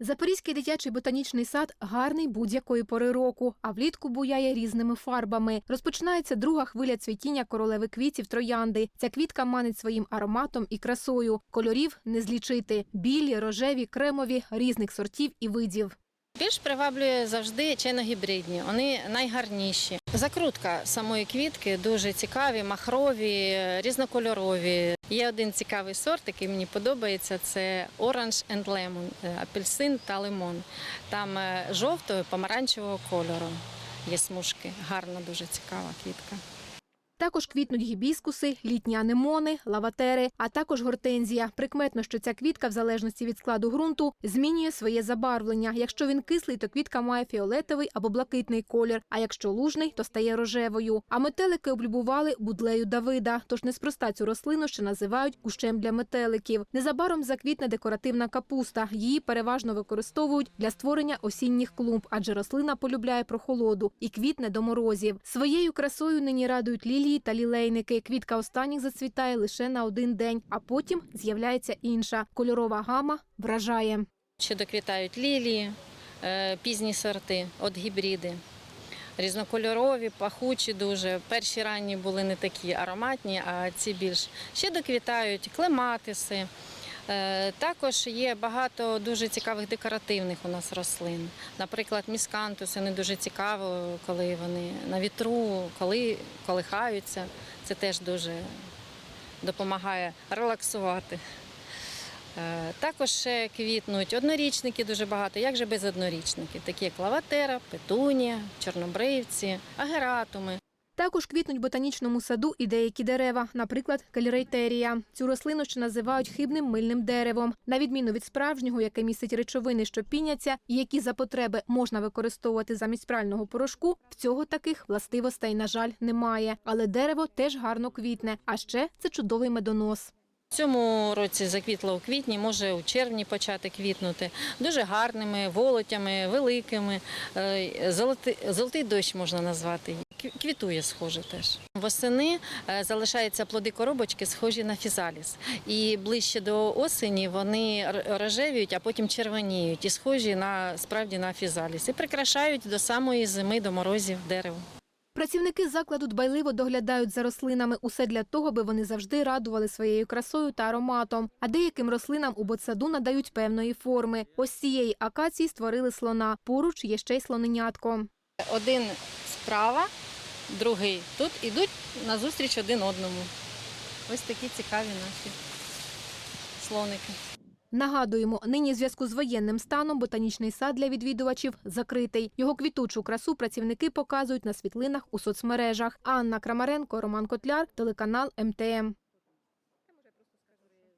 Запорізький дитячий ботанічний сад гарний будь-якої пори року, а влітку буяє різними фарбами. Розпочинається друга хвиля цвітіння королеви квітів троянди. Ця квітка манить своїм ароматом і красою. Кольорів не злічити: білі, рожеві, кремові, різних сортів і видів. Більш приваблює завжди чайно-гібридні, вони найгарніші. Закрутка самої квітки дуже цікаві, махрові, різнокольорові. Є один цікавий сорт, який мені подобається. Це Orange and Lemon, е, апельсин та лимон. Там е, жовтого, помаранчевого кольору. Є смужки. Гарна, дуже цікава квітка. Також квітнуть гібіскуси, літні анемони, лаватери, а також гортензія. Прикметно, що ця квітка, в залежності від складу ґрунту, змінює своє забарвлення. Якщо він кислий, то квітка має фіолетовий або блакитний колір. А якщо лужний, то стає рожевою. А метелики облюбували будлею Давида. Тож неспроста цю рослину ще називають кущем для метеликів. Незабаром заквітне декоративна капуста. Її переважно використовують для створення осінніх клумб, адже рослина полюбляє прохолоду і квітне до морозів. Своєю красою нині радують лілії та лілейники. Квітка останніх зацвітає лише на один день, а потім з'являється інша. Кольорова гама вражає. Ще доквітають лілії, е, пізні сорти, от гібриди. Різнокольорові, пахучі дуже. Перші ранні були не такі ароматні, а ці більш. Ще доквітають клематиси. Е, Також є багато дуже цікавих декоративних у нас рослин. Наприклад, міскантуси не дуже цікаво, коли вони на вітру, коли колихаються. Це теж дуже допомагає релаксувати. Е, Також ще квітнуть однорічники дуже багато. Як же без однорічників? Такі як лаватера, петунія, чорнобривці, агератуми. Також квітнуть ботанічному саду і деякі дерева, наприклад, калірейтерія. Цю рослину ще називають хибним мильним деревом. На відміну від справжнього, яке містить речовини, що піняться, і які за потреби можна використовувати замість прального порошку, в цього таких властивостей, на жаль, немає. Але дерево теж гарно квітне. А ще це чудовий медонос. В цьому році заквітло у квітні, може у червні почати квітнути. Дуже гарними, волотями, великими. Е, Золотий, золотий дощ можна назвати. Кві- Квітує схоже теж. Восени е, залишаються плоди коробочки, схожі на фізаліс. І ближче до осені вони рожевіють, а потім червоніють і схожі на справді на фізаліс. І прикрашають до самої зими, до морозів дерево. Працівники закладу дбайливо доглядають за рослинами усе для того, аби вони завжди радували своєю красою та ароматом. А деяким рослинам у ботсаду надають певної форми. Ось цієї акації створили слона. Поруч є ще й слоненятко. Один справа, другий тут ідуть назустріч один одному. Ось такі цікаві наші слоники. Нагадуємо, нині в зв'язку з воєнним станом ботанічний сад для відвідувачів закритий. Його квітучу красу працівники показують на світлинах у соцмережах. Анна Крамаренко, Роман Котляр, телеканал МТМ.